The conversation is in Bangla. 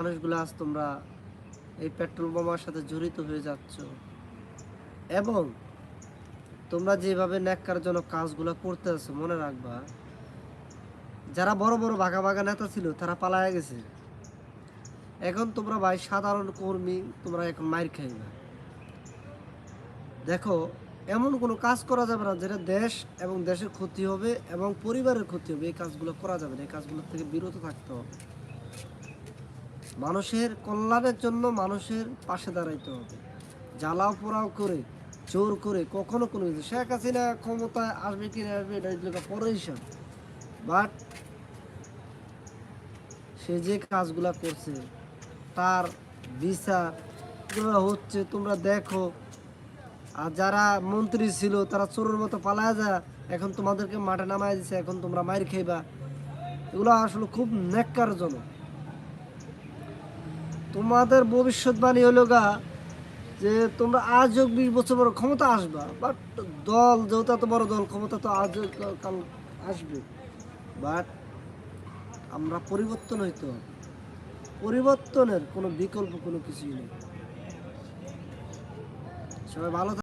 মানুষগুলো আজ তোমরা এই পেট্রোল বোমার সাথে জড়িত হয়ে যাচ্ছ। এবং তোমরা যেভাবে ন্যাক্কারজনক কাজগুলো করতে আছো, মনে রাখবা, যারা বড় বড় বাঘা বাঘা নেতা ছিল, তারা পালায়া গেছে। এখন তোমরা ভাই সাধারণ কর্মী, তোমরা এখন মাইর খাইবা। দেখো, এমন কোনো কাজ করা যাবে না যেটা দেশ এবং দেশের ক্ষতি হবে এবং পরিবারের ক্ষতি হবে। এই কাজগুলো করা যাবে না, এই কাজগুলো থেকে বিরত থাকতে হবে। মানুষের কল্যাণের জন্য মানুষের পাশে দাঁড়াইতে হবে। জ্বালাও পোড়াও করে, জোর করে কখনো কোনো কিছু। শেখ হাসিনা ক্ষমতায় আসবে কি না আসবে, এটা এগুলো পরের হিসাব বাট সে যে কাজগুলা করছে, তার বিচার হচ্ছে তোমরা দেখো। আর যারা মন্ত্রী ছিল, তারা চোরের মতো পালায় যা এখন তোমাদেরকে মাঠে নামায় দিছে, এখন তোমরা মাইর খাইবা। এগুলো আসলে খুব ন্যাক্কারজনক। তোমাদের ভবিষ্যৎবাণী হলো গা যে তোমরা আজ হোক বিশ বছর বড় ক্ষমতা আসবা বাট দল যেহেতু এত বড় দল, ক্ষমতা তো আজ কাল আসবে। বাট আমরা পরিবর্তন হইতে হবে। পরিবর্তনের কোনো বিকল্প কোনো কিছুই নেই। সবাই ভালো